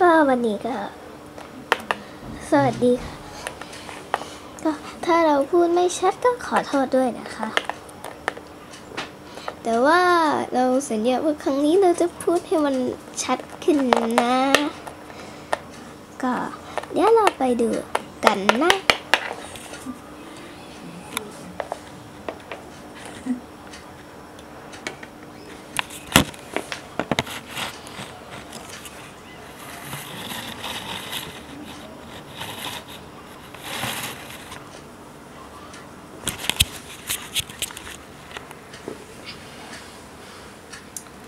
ก็วันนี้ก็ สวัสดีค่ะ ก็ถ้าเราพูดไม่ชัดก็ขอโทษด้วยนะคะ แต่ว่าเราสัญญาว่าครั้งนี้เราจะพูดให้มันชัดขึ้นนะ ก็เดี๋ยวเราไปดูกันนะ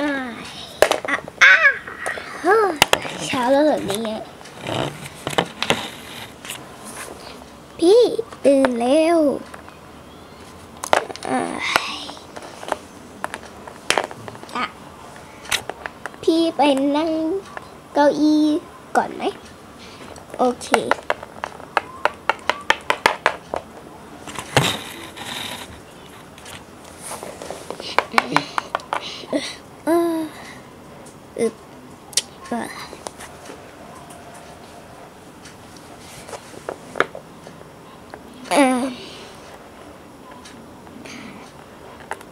อ่าอะอะเฮ้ยเช้าแล้วเหรอเนี่ยพี่ตื่นเร็วอ่าอะพี่ไปนั่งเก้าอี้ก่อนไหม โอเคเอออึบเออเอ่อ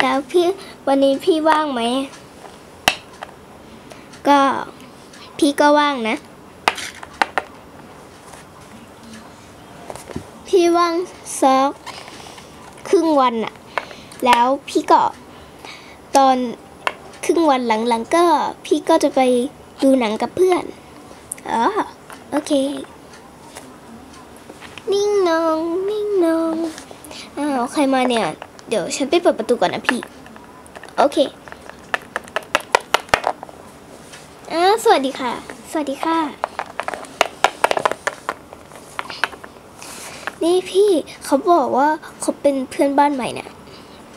แล้วพี่วันนี้พี่ว่างไหม ก็พี่ก็ว่างนะ พี่ว่างสักครึ่งวันอะแล้วพี่ก็ตอนครึ่งวันหลังๆก็พี่ก็จะไปดูหนังกับเพื่อนอ๋อโอเค นิ่งนอง นิ่งนอง อ้าว ใครมาเนี่ย เดี๋ยวฉันไปเปิดประตูก่อนนะพี่ โอเคอ่าสวัสดีค่ะ สวัสดีค่ะ นี่พี่เขาบอกว่าเขาเป็นเพื่อนบ้านใหม่นี่ย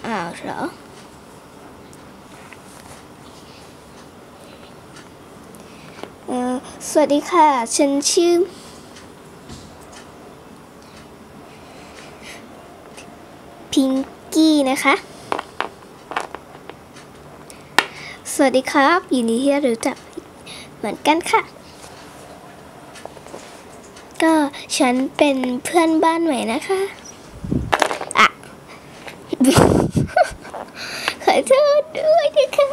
อ้าวเหรอ เออสวัสดีค่ะ ฉันชื่อพิง กี้นะคะ สวัสดีครับ ยินดีที่ได้รู้จักเหมือนกันค่ะ ก็ฉันเป็นเพื่อนบ้านใหม่นะคะอะขอโทษด้วยนะคะ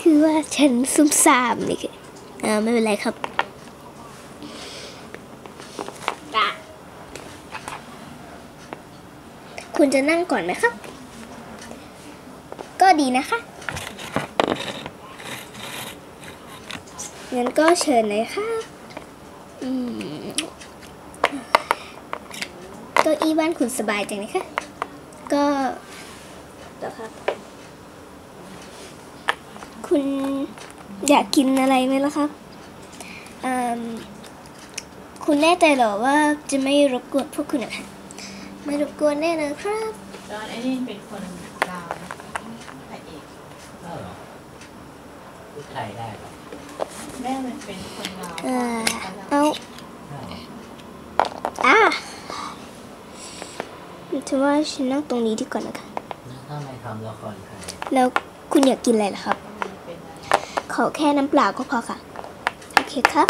คือว่าฉันซุ่มซ่ามนี่อ่าไม่เป็นไรครับอะ คุณจะนั่งก่อนไหมครับ ก็ดีนะคะงั้นก็เชิญเลยค่ะเก็อีบ้านคุณสบายจังนะคะก็เหรอครับ คุณอยากกินอะไรไหมล่ะครับอืมคุณแน่ใจเหรอว่าจะไม่รบกวนพวกคุณนะคะ ไม่รบกวนแน่นอนครับตอนไอ้นี่เป็นคนลาวนะพระเอกอ้าวเหรอพูดไทยได้เหรอแม่มันเป็นคนลาวเอ่อเอาอ้าวเหรออะถือว่าฉันนั่งตรงนี้ดีกว่านะคะ แล้วทำไมทำละครไทยแล้วคุณอยากกินอะไรล่ะครับ เป็นอะไรขอแค่น้ำเปล่าก็พอค่ะ โอเคครับ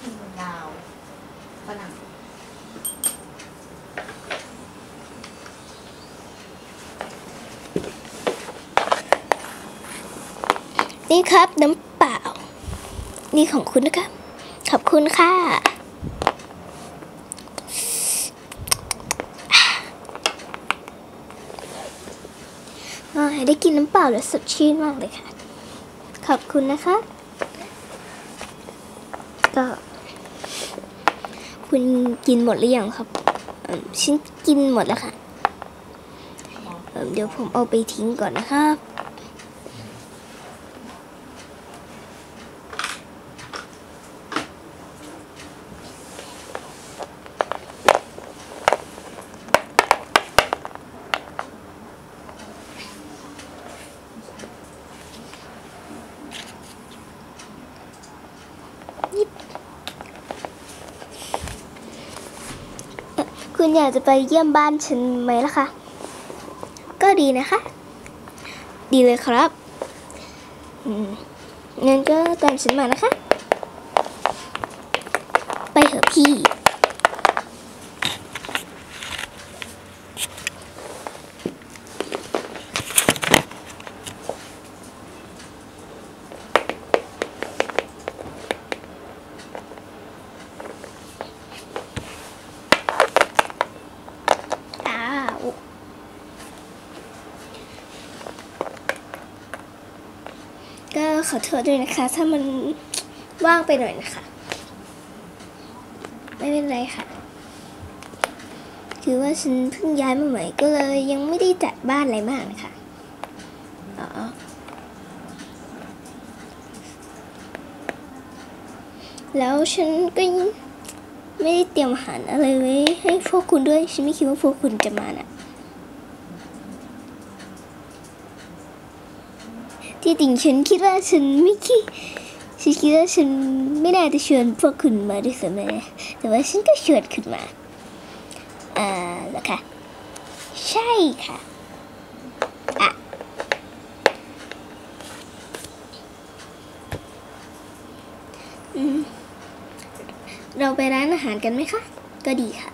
คือลาวฝรั่ง นี่ครับน้ำเปล่า นี่ของคุณนะครับ ขอบคุณค่ะอ่าได้กินน้ำเปล่าแล้วสดชื่นมากเลยค่ะ ขอบคุณนะคะ ก็ คุณกินหมดหรือยังครับฉันกินหมดแล้วค่ะ เดี๋ยวผมเอาไปทิ้งก่อนนะครับ อยากจะไปเยี่ยมบ้านฉันไหมล่ะคะ ก็ดีนะคะ ดีเลยครับงั้นก็ตามฉันมานะคะ ไปเถอะพี่ อ้าว ก็ ขอโทษด้วยนะคะ ถ้ามันว่างไปหน่อยนะคะ ไม่เป็นไรค่ะ คือว่าฉันเพิ่งย้ายมาใหม่ก็เลยยังไม่ได้จัดบ้านอะไรมากนะคะอ๋อแล้วฉันก็ยังไม่ได้เตรียมอาหารอะไรไว้ให้พวกคุณด้วย ฉันไม่คิดว่าพวกคุณจะมาน่ะ ที่จริงฉันคิดว่าฉันไม่คิดฉันคิดว่าฉันไม่น่าจะชวนพวกคุณมาด้วยซ้ำนะแต่ว่าฉันก็ชวนคุณมาอ่าแล้วค่ะ ใช่ค่ะอะอืมเราไปร้านอาหารกันไหมคะ ก็ดีค่ะ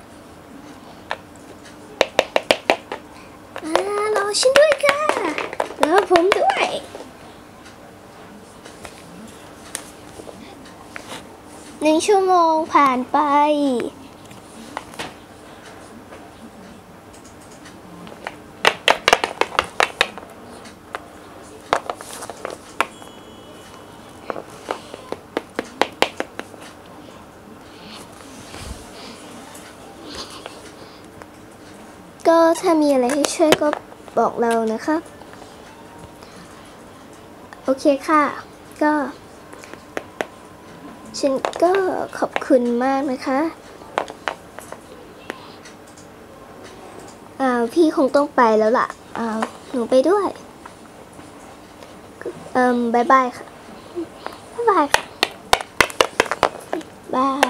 อ่ารอฉันด้วยค่ะรอผมด้วย หนึ่งชั่วโมงผ่านไป ก็ถ้ามีอะไรให้ช่วยก็บอกเรานะครับ โอเคค่ะ ก็ ฉันก็ขอบคุณมากนะคะอ้าวพี่คงต้องไปแล้วล่ะอ้าวหนูไปด้วย เอ่มบายบายค่ะ บายบายค่ะบาย